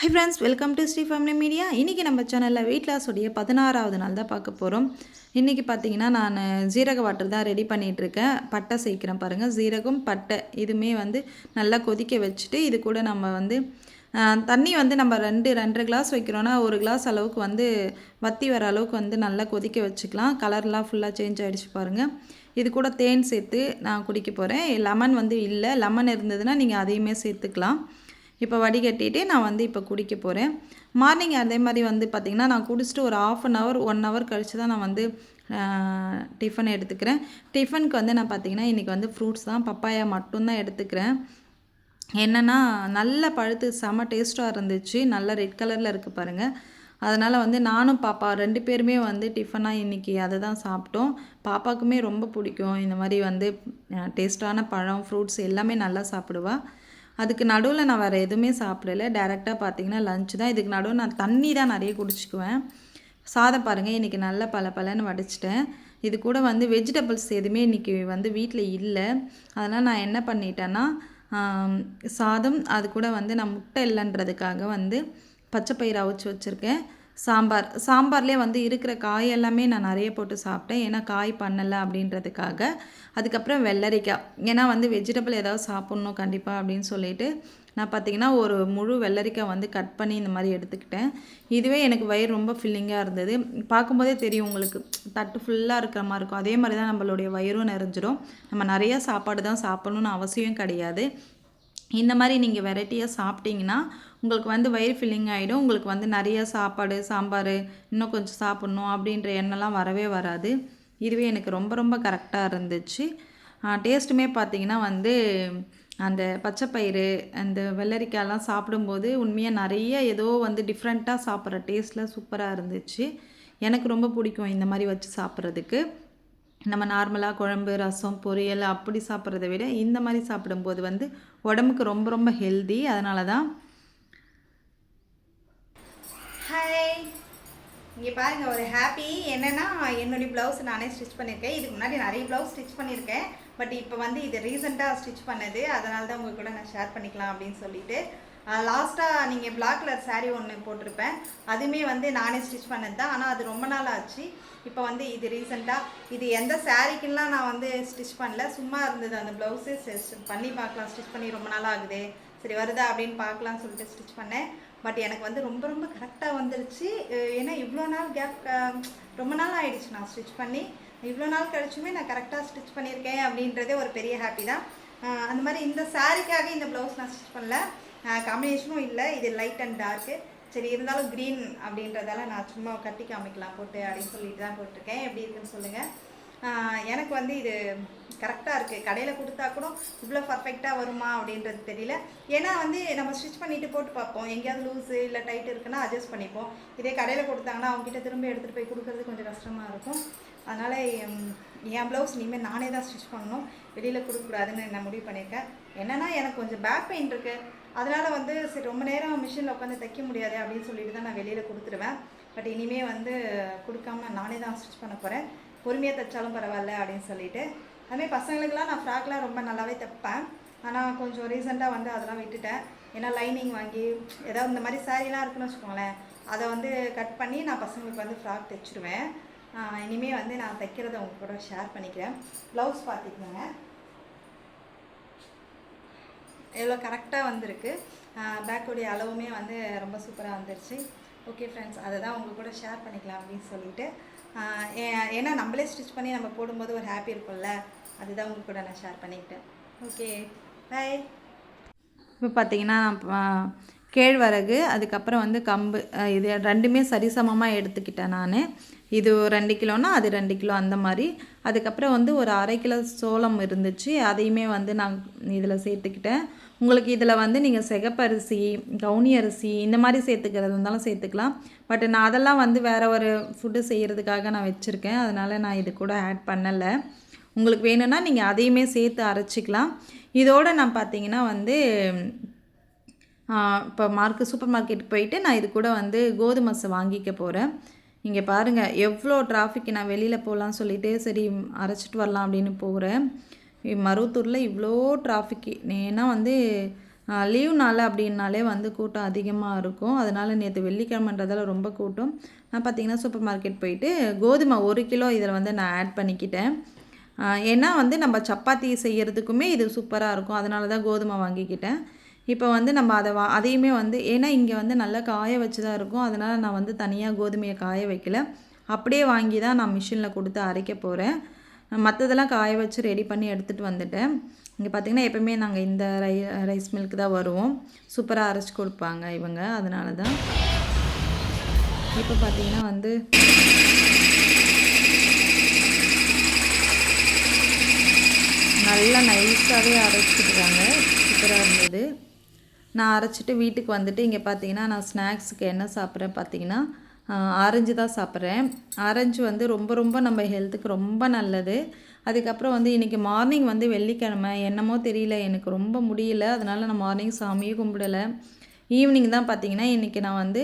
Hi friends welcome to Sri family media இன்றைக்கி நம்ம சேனலில் வெயிட் லாஸோடைய பதினாறாவது நாள் தான் பார்க்க போகிறோம் இன்றைக்கி பார்த்தீங்கன்னா நான் ஜீரக வாட்டர் தான் ரெடி பண்ணிகிட்ருக்கேன் பட்டை சேர்க்குறேன் பாருங்கள் ஜீரகம் பட்டை இதுவுமே வந்து நல்லா கொதிக்க வச்சுட்டு இது கூட நம்ம வந்து தண்ணி வந்து நம்ம ரெண்டு ரெண்டரை கிளாஸ் வைக்கிறோன்னா ஒரு கிளாஸ் அளவுக்கு வந்து வத்தி வர அளவுக்கு வந்து நல்லா கொதிக்க வச்சுக்கலாம். கலர்லாம் ஃபுல்லாக சேஞ்ச் ஆகிடுச்சு பாருங்கள் இது கூட தேன் சேர்த்து நான் குடிக்க போகிறேன் லெமன் வந்து இல்லை. லெமன் இருந்ததுன்னா நீங்கள் அதையுமே சேர்த்துக்கலாம். இப்போ வடிகட்டிட்டு நான் வந்து இப்போ குடிக்க போகிறேன் மார்னிங் அதே மாதிரி வந்து பார்த்திங்கன்னா நான் குடிச்சிட்டு ஒரு half an hour one hour கழித்து தான் நான் வந்து டிஃபன் எடுத்துக்கிறேன். டிஃபனுக்கு வந்து நான் பார்த்திங்கன்னா இன்றைக்கி வந்து ஃப்ரூட்ஸ் தான் பப்பாயா மட்டும்தான் எடுத்துக்கிறேன். என்னென்னா நல்ல பழுத்து செம டேஸ்ட்டாக இருந்துச்சு. நல்ல ரெட் கலரில் இருக்குது பாருங்கள் அதனால் வந்து நானும் பாப்பா ரெண்டு பேருமே வந்து டிஃபனாக இன்றைக்கி அதை தான் சாப்பிட்டோம். பாப்பாவுக்குமே ரொம்ப பிடிக்கும். இந்த மாதிரி வந்து டேஸ்ட்டான பழம் ஃப்ரூட்ஸ் எல்லாமே நல்லா சாப்பிடுவாள் அதுக்கு நடுவில் நான் வேறு எதுவுமே சாப்பிடல. டேரெக்டாக பார்த்தீங்கன்னா லஞ்ச் தான். இதுக்கு நடுவில் நான் தண்ணி தான் நிறைய குடிச்சிக்குவேன். சாதம் பாருங்கள் இன்றைக்கி நல்ல பல பலன்னு வடிச்சிட்டேன். இது கூட வந்து வெஜிடபிள்ஸ் எதுவுமே இன்றைக்கி வந்து வீட்டில் இல்லை. அதனால் நான் என்ன பண்ணிட்டேன்னா சாதம் அது கூட வந்து நான் முட்டை இல்லைன்றதுக்காக வந்து பச்சை பயிர் அவிச்சு வச்சுருக்கேன். சாம்பார். சாம்பார்லேயே வந்து இருக்கிற காய் எல்லாமே நான் நிறைய போட்டு சாப்பிட்டேன். ஏன்னா காய் பண்ணலை அப்படின்றதுக்காக. அதுக்கப்புறம் வெள்ளரிக்காய் ஏன்னா வந்து வெஜிடபிள் ஏதாவது சாப்பிட்ணும் கண்டிப்பாக அப்படின்னு சொல்லிட்டு நான் பார்த்தீங்கன்னா ஒரு முழு வெள்ளரிக்காய் வந்து கட் பண்ணி இந்த மாதிரி எடுத்துக்கிட்டேன். இதுவே எனக்கு வயிறு ரொம்ப ஃபில்லிங்காக இருந்தது. பார்க்கும்போதே தெரியும் உங்களுக்கு. தட்டு ஃபுல்லாக இருக்கிற மாதிரி இருக்கும். அதே மாதிரி தான் நம்மளுடைய வயிறும் நிறைஞ்சிடும் நம்ம நிறைய சாப்பாடு தான் சாப்பிடணும்னு அவசியம் கிடையாது. இந்த மாதிரி நீங்கள் வெரைட்டியாக சாப்பிட்டிங்கன்னா உங்களுக்கு வந்து வயிறு ஃபில்லிங் ஆகிடும் உங்களுக்கு வந்து நிறைய சாப்பாடு சாம்பார் இன்னும் கொஞ்சம் சாப்பிட்ணும் அப்படின்ற எண்ணெல்லாம் வரவே வராது. இதுவே எனக்கு ரொம்ப ரொம்ப கரெக்டாக இருந்துச்சு. டேஸ்ட்டுமே பார்த்திங்கன்னா வந்து அந்த பச்சைப்பயிறு அந்த வெள்ளரிக்காயெல்லாம் சாப்பிடும்போது உண்மையாக நிறைய ஏதோ வந்து டிஃப்ரெண்ட்டாக சாப்பிட்ற டேஸ்ட்டில் சூப்பராக இருந்துச்சு. எனக்கு ரொம்ப பிடிக்கும் இந்த மாதிரி வச்சு சாப்பிட்றதுக்கு. நம்ம நார்மலாக குழம்பு ரசம் பொரியல் அப்படி சாப்பிட்றத விட இந்த மாதிரி சாப்பிடும்போது வந்து உடம்புக்கு ரொம்ப ரொம்ப ஹெல்தி அதனால தான் ஹாய் இங்கே பாருங்கள் ஒரு ஹாப்பி என்னென்னா என்னுடைய ப்ளவுஸ் நானே ஸ்டிச் பண்ணியிருக்கேன் இதுக்கு முன்னாடி நிறைய ப்ளவுஸ் ஸ்டிச் பண்ணியிருக்கேன் பட் இப்போ வந்து இது ரீசெண்டாக ஸ்டிச் பண்ணது. அதனால தான் உங்கள் கூட நான் ஷேர் பண்ணிக்கலாம் அப்படின்னு சொல்லிட்டு. லாஸ்ட்டாக நீங்கள் பிளாக் கலர் saree ஒன்று போட்டிருப்பேன். அதுவுமே வந்து நானே ஸ்டிச் பண்ணது தான் ஆனால் அது ரொம்ப நாள் ஆச்சு. இப்போ வந்து இது ரீசெண்டாக இது எந்த சாரீக்குலாம் நான் வந்து ஸ்டிச் பண்ணல. சும்மா இருந்தது அந்த ப்ளவுஸு பண்ணி பார்க்கலாம். ஸ்டிச் பண்ணி ரொம்ப நாள் ஆகுது. சரி வருதா அப்படின்னு பார்க்கலாம்னு சொல்லிட்டு ஸ்டிச் பண்ணேன். பட் எனக்கு வந்து ரொம்ப ரொம்ப கரெக்டாக வந்துருச்சு. ஏன்னா இவ்வளோ நாள் கேப் ரொம்ப நாள் ஆயிடுச்சு நான் ஸ்டிச் பண்ணி. இவ்வளோ நாள் கழிச்சுமே நான் கரெக்டாக ஸ்டிச் பண்ணியிருக்கேன் அப்படின்றதே ஒரு பெரிய ஹாப்பி தான். அந்த மாதிரி இந்த சாரிக்காக இந்த ப்ளவுஸ் நான் ஸ்டிச் பண்ணல. காம்பினேஷனும் இல்லை. இது லைட் அண்ட் டார்க்கு சரி இருந்தாலும் க்ரீன் அப்படின்றதால நான் சும்மா கட்டி காமிக்கலாம் போட்டு அப்படின்னு சொல்லிட்டு தான் போட்டிருக்கேன். எப்படி இருக்குன்னு சொல்லுங்கள் எனக்கு வந்து இது கரெக்டாக இருக்குது கடையில் கொடுத்தா கூட இவ்வளோ பர்ஃபெக்டாக வருமா அப்படின்றது தெரியல. ஏன்னா வந்து நம்ம ஸ்டிச் பண்ணிவிட்டு போட்டு பார்ப்போம். எங்கேயாவது லூஸு இல்லை டைட் இருக்குன்னா அட்ஜஸ்ட் பண்ணிப்போம். இதே கடையில் கொடுத்தாங்கன்னா அவங்ககிட்ட திரும்ப எடுத்துகிட்டு போய் கொடுக்கறது கொஞ்சம் கஷ்டமாக இருக்கும். அதனால் என் ப்ளவுஸ் இனிமேல் நானே தான் ஸ்டிச் பண்ணணும். வெளியில் கொடுக்கக்கூடாதுன்னு நான் முடிவு பண்ணியிருக்கேன். என்னன்னா எனக்கு கொஞ்சம் பேக் பெயின் இருக்குது அதனால் வந்து சரி ரொம்ப நேரம் மிஷினில் உட்காந்து தைக்க முடியாது அப்படின்னு சொல்லிட்டு தான் நான் வெளியில் கொடுத்துருவேன். பட் இனிமே வந்து கொடுக்காம நானே தான் ஸ்டிச் பண்ண போகிறேன் பொறுமையாக தைச்சாலும் பரவாயில்ல அப்படின்னு சொல்லிட்டு. அதுமாதிரி பசங்களுக்கெல்லாம் நான் ஃப்ராக்லாம் ரொம்ப நல்லாவே தைப்பேன். ஆனால் கொஞ்சம் ரீசெண்டாக வந்து அதெல்லாம் விட்டுட்டேன். ஏன்னா லைனிங் வாங்கி ஏதாவது இந்த மாதிரி சாரீலாம் இருக்குன்னு வச்சுக்கோங்களேன். அதை வந்து கட் பண்ணி நான் பசங்களுக்கு வந்து ஃப்ராக் தைச்சிருவேன். இனிமேல் வந்து நான் தைக்கிறத உங்க கூட ஷேர் பண்ணிக்கிறேன். ப்ளவுஸ் பார்த்துக்கோங்க. எவ்வளோ கரெக்டாக வந்திருக்கு. பேக்கோடைய அளவுமே வந்து ரொம்ப சூப்பராக வந்துருச்சு. ஓகே ஃப்ரெண்ட்ஸ் அதை தான் உங்கள் கூட ஷேர் பண்ணிக்கலாம் அப்படின்னு சொல்லிட்டு ஏன்னா நம்மளே ஸ்டிச் பண்ணி நம்ம போடும்போது ஒரு ஹாப்பி இருக்கும்ல. அதுதான் உங்கள் கூட நான் ஷேர் பண்ணிக்கிட்டேன். ஓகே பாய் இப்போ பார்த்தீங்கன்னா நான் கேழ்வரகு அதுக்கப்புறம் வந்து கம்பு இது ரெண்டுமே சரிசமமாக எடுத்துக்கிட்டேன் நான். இது ரெண்டு கிலோனா அது ரெண்டு கிலோ அந்த மாதிரி. அதுக்கப்புறம் வந்து ஒரு அரை கிலோ சோளம் இருந்துச்சு. அதையுமே வந்து நான் இதில் சேர்த்துக்கிட்டேன். உங்களுக்கு இதில் வந்து நீங்கள் சிகப்பரிசி கவுனி அரிசி இந்த மாதிரி சேர்த்துக்கிறது இருந்தாலும் சேர்த்துக்கலாம். பட் நான் அதெல்லாம் வந்து வேறு ஒரு ஃபுட்டு செய்கிறதுக்காக நான் வச்சுருக்கேன். அதனால் நான் இது கூட ஆட் பண்ணலை. உங்களுக்கு வேணும்னா நீங்கள் அதையுமே சேர்த்து அரைச்சிக்கலாம். இதோட நான் பார்த்தீங்கன்னா வந்து இப்போ மார்க்கு சூப்பர் மார்க்கெட்டுக்கு போயிட்டு நான் இது கூட வந்து கோதுமை வாங்கிக்க போகிறேன் இங்கே பாருங்கள் எவ்வளோ டிராஃபிக் நான் வெளியில் போகலான்னு சொல்லிட்டு சரி அரைச்சிட்டு வரலாம் அப்படின்னு போகிறேன் மருவத்தூரில் இவ்வளோ டிராஃபிக்கு ஏன்னா வந்து லீவ் நாள் அப்படின்னாலே வந்து கூட்டம் அதிகமாக இருக்கும். அதனால் நேற்று வெள்ளிக்கிழமைன்றதால ரொம்ப கூட்டம். நான் பார்த்தீங்கன்னா சூப்பர் மார்க்கெட் போயிட்டு கோதுமை ஒரு கிலோ இதில் வந்து நான் ஆட் பண்ணிக்கிட்டேன். ஏன்னா வந்து நம்ம சப்பாத்தி செய்கிறதுக்குமே இது சூப்பராக இருக்கும். அதனால தான் கோதுமை வாங்கிக்கிட்டேன். இப்போ வந்து நம்ம அதை வா அதையுமே வந்து ஏன்னா இங்கே வந்து நல்லா காய வச்சு தான் இருக்கும். அதனால் நான் வந்து தனியாக கோதுமையை காய வைக்கல. அப்படியே வாங்கி தான் நான் மிஷினில் கொடுத்து அரைக்க போகிறேன் மற்றதெல்லாம் காய வச்சு ரெடி பண்ணி எடுத்துகிட்டு வந்துட்டேன். இங்கே பார்த்தீங்கன்னா எப்பவுமே நாங்கள் இந்த ரை ரைஸ் மில்க் தான் வருவோம். சூப்பராக அரைச்சி கொடுப்பாங்க இவங்க. அதனால தான் இப்போ பார்த்திங்கன்னா வந்து நல்லா நைஸாகவே அரைச்சிட்டுருக்காங்க சூப்பராக இருந்தது. நான் அரைச்சிட்டு வீட்டுக்கு வந்துட்டு இங்கே பார்த்தீங்கன்னா நான் ஸ்நாக்ஸுக்கு என்ன சாப்பிட்றேன் பார்த்தீங்கன்னா ஆரஞ்சு தான் சாப்பிட்றேன். ஆரஞ்சு வந்து ரொம்ப ரொம்ப நம்ம ஹெல்த்துக்கு ரொம்ப நல்லது. அதுக்கப்புறம் வந்து இன்றைக்கி மார்னிங் வந்து வெள்ளிக்கிழமை. என்னமோ தெரியல எனக்கு ரொம்ப முடியல. அதனால் நான் மார்னிங் சாமியும் கும்பிடலை. ஈவினிங் தான் பார்த்தீங்கன்னா இன்றைக்கி நான் வந்து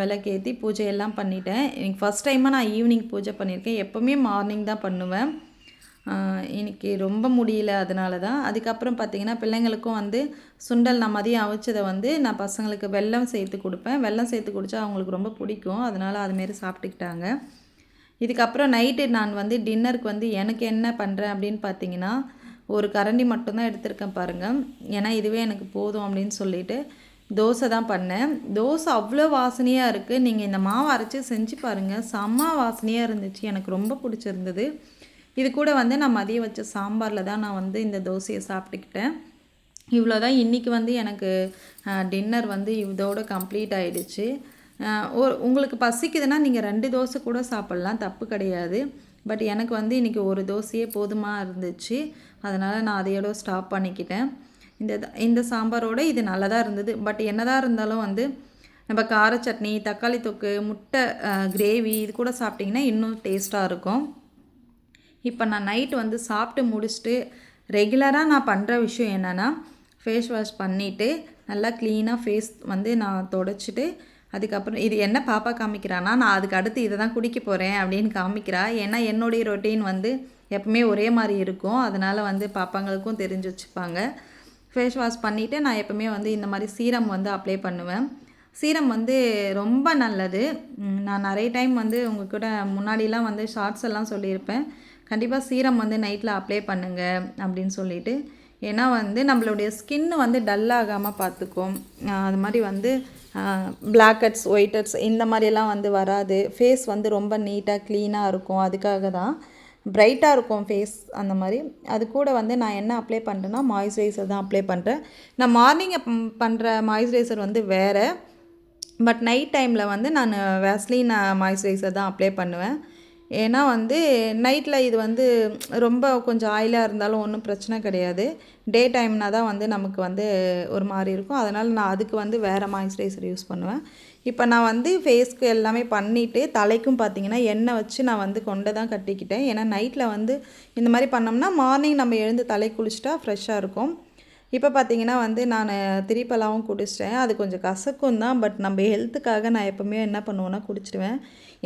விளக்கேற்றி பூஜையெல்லாம் பண்ணிட்டேன். எனக்கு ஃபஸ்ட் டைமாக நான் ஈவினிங் பூஜை பண்ணியிருக்கேன். எப்போவுமே மார்னிங் தான் பண்ணுவேன். இன்னைக்கு ரொம்ப முடியல அதனால தான். அதுக்கப்புறம் பார்த்தீங்கன்னா பிள்ளைங்களுக்கும் வந்து சுண்டல் நான் மதியம் அவிச்சதை வந்து நான் பசங்களுக்கு வெல்லம் சேர்த்து கொடுப்பேன். வெல்லம் சேர்த்து குடித்தா அவங்களுக்கு ரொம்ப பிடிக்கும். அதனால அதுமாரி சாப்பிட்டுக்கிட்டாங்க. இதுக்கப்புறம் நைட்டு நான் வந்து டின்னருக்கு வந்து எனக்கு என்ன பண்ணுறேன் அப்படின்னு பார்த்தீங்கன்னா ஒரு கரண்டி மட்டும்தான் எடுத்திருக்கேன் பாருங்கள் ஏன்னா இதுவே எனக்கு போதும் அப்படின்னு சொல்லிட்டு தோசை தான் பண்ணேன். தோசை அவ்வளோ வாசனையாக இருக்குது நீங்கள் இந்த மாவு அரைச்சி செஞ்சு பாருங்கள் செம்ம வாசனையாக இருந்துச்சு. எனக்கு ரொம்ப பிடிச்சிருந்தது. இது கூட வந்து நான் மதியம் வச்ச சாம்பாரில் தான் நான் வந்து இந்த தோசையை சாப்பிட்டுக்கிட்டேன். இவ்வளோ தான் இன்றைக்கி வந்து எனக்கு டின்னர் வந்து இதோட கம்ப்ளீட் ஆகிடுச்சு ஒரு உங்களுக்கு பசிக்குதுன்னா நீங்கள் ரெண்டு தோசை கூட சாப்பிட்லாம். தப்பு கிடையாது. பட் எனக்கு வந்து இன்றைக்கி ஒரு தோசையே போதுமாக இருந்துச்சு. அதனால் நான் அதையோட ஸ்டாப் பண்ணிக்கிட்டேன். இந்த இந்த சாம்பாரோட இது நல்லதாக இருந்தது. பட் என்னதான் இருந்தாலும் வந்து நம்ம கார சட்னி தக்காளி தொக்கு முட்டை கிரேவி இது கூட சாப்பிட்டிங்கன்னா இன்னும் டேஸ்ட்டாக இருக்கும். இப்போ நான் நைட்டு வந்து சாப்பிட்டு முடிச்சுட்டு ரெகுலராக நான் பண்ணுற விஷயம் என்னென்னா ஃபேஸ் வாஷ் பண்ணிவிட்டு நல்லா க்ளீனாக ஃபேஸ் வந்து நான் தொடச்சிட்டு அதுக்கப்புறம் இது என்ன பாப்பா காமிக்கிறான்னா நான் அதுக்கு அடுத்து இதை தான் குடிக்க போகிறேன் அப்படின்னு காமிக்கிறா. ஏன்னா என்னுடைய ரொட்டீன் வந்து எப்பவுமே ஒரே மாதிரி இருக்கும். அதனால் வந்து பாப்பாங்களுக்கும் தெரிஞ்சு வச்சுப்பாங்க. ஃபேஸ் வாஷ் பண்ணிவிட்டு நான் எப்பவுமே வந்து இந்த மாதிரி சீரம் வந்து அப்ளை பண்ணுவேன். சீரம் வந்து ரொம்ப நல்லது. நான் நிறைய டைம் வந்து உங்கள் கூட முன்னாடிலாம் வந்து ஷார்ட்ஸ் எல்லாம் சொல்லியிருப்பேன். கண்டிப்பாக சீரம் வந்து நைட்டில் அப்ளை பண்ணுங்கள் அப்படின்னு சொல்லிட்டு. ஏன்னா வந்து நம்மளுடைய ஸ்கின் வந்து டல் ஆகாமல் பார்த்துக்கும். அது மாதிரி வந்து பிளாக்கட்ஸ் ஒயிட்டட்ஸ் இந்த மாதிரியெல்லாம் வந்து வராது. ஃபேஸ் வந்து ரொம்ப நீட்டாக க்ளீனாக இருக்கும். அதுக்காக தான் பிரைட்டாக இருக்கும் ஃபேஸ் அந்த மாதிரி. அது கூட வந்து நான் என்ன அப்ளை பண்ணுறேன்னா மாய்ஸ்சரைசர் தான் அப்ளை பண்ணுறேன் நான் மார்னிங் பண்ணுற மாய்ஸ்சரைசர் வந்து வேறு. பட் நைட் டைமில் வந்து நான் வேஸ்லின் மாய்ஸ்சரைசர் தான் அப்ளை பண்ணுவேன். ஏன்னா வந்து நைட்டில் இது வந்து ரொம்ப கொஞ்சம் ஆயிலாக இருந்தாலும் ஒன்றும் பிரச்சனை கிடையாது. டே டைம்னா தான் வந்து நமக்கு வந்து ஒரு மாதிரி இருக்கும். அதனால் நான் அதுக்கு வந்து வேறு மாய்ஸ்சரைசர் யூஸ் பண்ணுவேன். இப்போ நான் வந்து ஃபேஸ்க்கு எல்லாமே பண்ணிவிட்டு தலைக்கும் பார்த்தீங்கன்னா எண்ணெய் வச்சு நான் வந்து கொண்டை தான் கட்டிக்கிட்டேன். ஏன்னா நைட்டில் வந்து இந்த மாதிரி பண்ணோம்னா மார்னிங் நம்ம எழுந்து தலை குளிச்சிட்டா ஃப்ரெஷ்ஷாக இருக்கும். இப்போ பார்த்தீங்கன்னா வந்து நான் திரிப்பலாவும் குடிச்சிட்டேன். அது கொஞ்சம் கசக்கும் தான். பட் நம்ம ஹெல்த்துக்காக நான் எப்போவுமே என்ன பண்ணுவேன்னா குடிச்சிடுவேன்.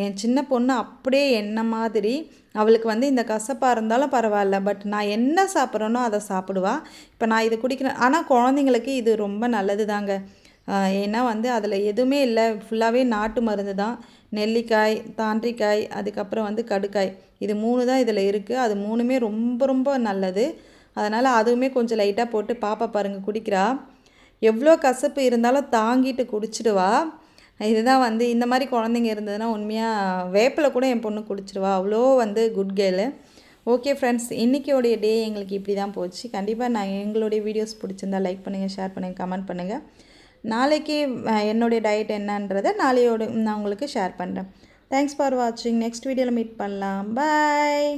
என் சின்ன பொண்ணு அப்படியே என்ன மாதிரி அவளுக்கு வந்து இந்த கசப்பாக இருந்தாலும் பரவாயில்ல. பட் நான் என்ன சாப்பிட்றேனோ அதை சாப்பிடுவா. இப்போ நான் இது குடிக்கிறேன். ஆனால் குழந்தைங்களுக்கு இது ரொம்ப நல்லது தாங்க ஏன்னா வந்து அதில் எதுவுமே இல்லை. ஃபுல்லாகவே நாட்டு மருந்து தான். நெல்லிக்காய் தாண்டிக்காய் அதுக்கப்புறம் வந்து கடுக்காய் இது மூணு தான் இதில் இருக்குது அது மூணுமே ரொம்ப ரொம்ப நல்லது. அதனால் அதுவுமே கொஞ்சம் லைட்டாக போட்டு பாப்பா பாருங்கள் குடிக்கிறா. எவ்வளோ கசப்பு இருந்தாலும் தாங்கிட்டு குடிச்சிடுவா. இதுதான் வந்து இந்த மாதிரி குழந்தைங்க இருந்ததுன்னா உண்மையாக வேப்பில் கூட என் பொண்ணு குடிச்சிடுவா அவ்வளோ வந்து குட் கேர்ளு ஓகே ஃப்ரெண்ட்ஸ் இன்றைக்கியோடைய டே எங்களுக்கு இப்படி தான் போச்சு. கண்டிப்பாக நான் எங்களுடைய வீடியோஸ் பிடிச்சிருந்தா லைக் பண்ணுங்கள் ஷேர் பண்ணுங்கள் கமெண்ட் பண்ணுங்கள் நாளைக்கு என்னுடைய டயட் என்னன்றதை நாளையோட நான் உங்களுக்கு ஷேர் பண்ணுறேன் தேங்க்ஸ் ஃபார் வாட்சிங் நெக்ஸ்ட் வீடியோவில் மீட் பண்ணலாம். பாய்